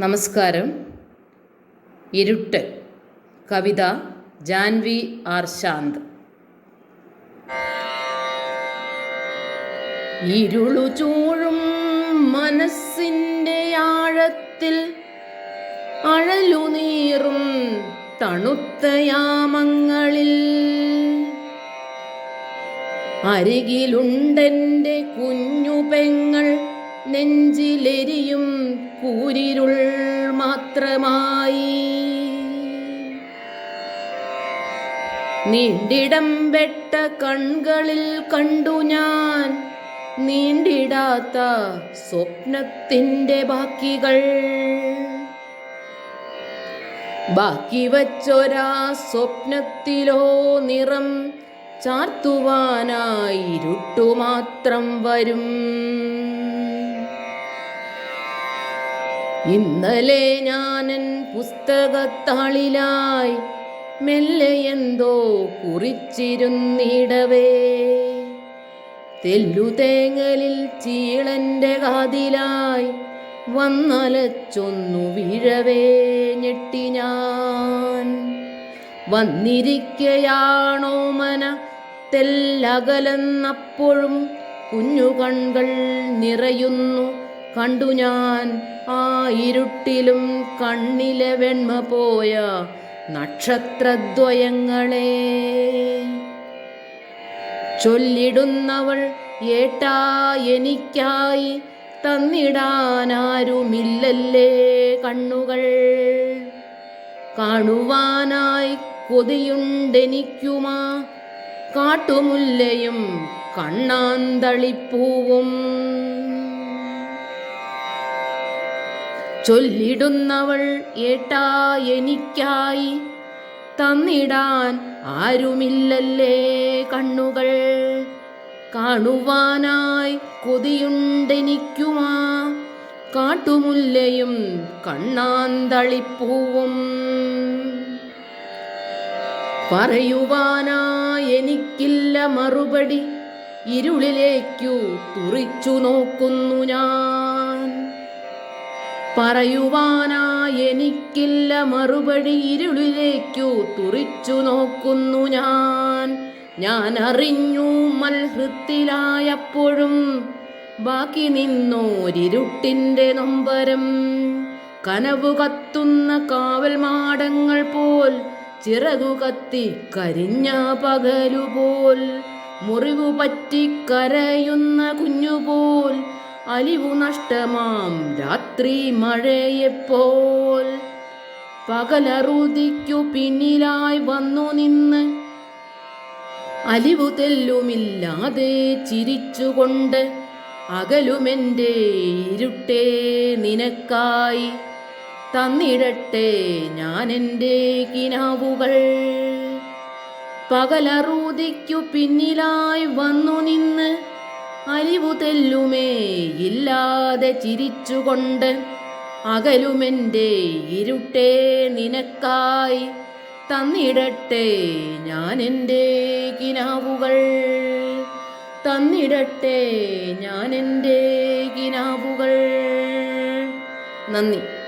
നമസ്കാരം. ഇരുട്ട്. കവിത ജാൻവി ആർ ശാന്ത്. ഇരുളു ചൂഴും മനസ്സിന്റെ ആഴത്തിൽ അഴലുനീറും തണുത്ത യാമങ്ങളിൽ. അരികിലുണ്ടെന്റെ കുഞ്ഞു പെങ്ങൾ നെഞ്ചിലെരിയും കൂരിരുൾ മാത്രമായി. നീണ്ടിടം വെട്ട കൺകളിൽ കണ്ടു ഞാൻ നീണ്ടിടാത്ത സ്വപ്നത്തിന്റെ ബാക്കികൾ. ബാക്കി വച്ചൊരാ സ്വപ്നത്തിലോ നിറം ചാർത്തുവാനായി ഇരുട്ടു മാത്രം വരും. ഇന്നലെ ഞാനൻ പുസ്തകത്താളിലായി മെല്ലെ എന്തോ കുറിച്ചിരുന്നിടവേ. തെല്ലുതേങ്ങലിൽ ചീളന്റെ കാതിലായി വന്നലച്ചൊന്നു വീഴവേ ഞെട്ടി ഞാൻ. വന്നിരിക്കയാണോ മന തെല്ലകലെന്നപ്പോഴും കുഞ്ഞുകൺകൾ നിറയുന്നു. കണ്ടു ഞാൻ ആ ഇരുട്ടിലും കണ്ണിലെ വെണ്മ പോയ നക്ഷത്രദ്വയങ്ങളെ. ചൊല്ലിടുന്നവൾ ഏട്ടാ എനിക്കായി തന്നിടാനാരുമില്ലല്ലേ കണ്ണുകൾ. കാണുവാനായി കൊതിയുണ്ടെനിക്കുമാ കാട്ടുമുല്ലയും കണ്ണാന്തളിപ്പൂവും. ചൊല്ലിടുന്നവൾ ഏട്ടാ എനിക്കായി തന്നിടാൻ ആരുമില്ലല്ലേ കണ്ണുകൾ. കാണുവാനായി കൊതിയുണ്ടെനിക്കുമാ. കാട്ടുമുല്ലയും കണ്ണാന്തളിപ്പൂവും. പറയുവാനായി എനിക്കില്ല മറുപടി. ഇരുളിലേക്കു തുറിച്ചു നോക്കുന്നു ഞാൻ. പറയുവാനായി എനിക്കില്ല മറുപടി ഇരുളിലേക്കു തുറിച്ചു നോക്കുന്നു ഞാൻ. ഞാൻ അറിഞ്ഞു മൽഹൃത്തിലായപ്പോഴും ബാക്കി നിന്നോരിരുട്ടിന്റെ നൊമ്പരം. കനവു കത്തുന്ന കാവൽ മാടങ്ങൾ പോൽ ചിറകു കത്തി കരിഞ്ഞ പകലുപോൽ മുറിവു പറ്റി കരയുന്ന കുഞ്ഞുപോൽ അലിവു നഷ്ടമാം രാത്രി മഴയെപ്പോൾ. പകലറുതിക്കു പിന്നിലായി വന്നു നിന്ന് അലിവു തെല്ലുമില്ലാതെ ചിരിച്ചുകൊണ്ട് അകലുമെന്റെ ഇരുട്ടേ നിനക്കായി തന്നിടട്ടെ ഞാൻ എന്റെ കിനാവുകൾ. പകലറൂതിക്കു പിന്നിലായി വന്നു നിന്ന് അലിവു തെല്ലുമേ ഇല്ലാതെ ചിരിച്ചുകൊണ്ട് അകലുമെന്റെ ഇരുട്ടേ നിനക്കായി തന്നിടട്ടെ ഞാൻ എന്റെ കിനാവുകൾ. തന്നിടട്ടെ ഞാൻ എന്റെ കിനാവുകൾ. നന്ദി.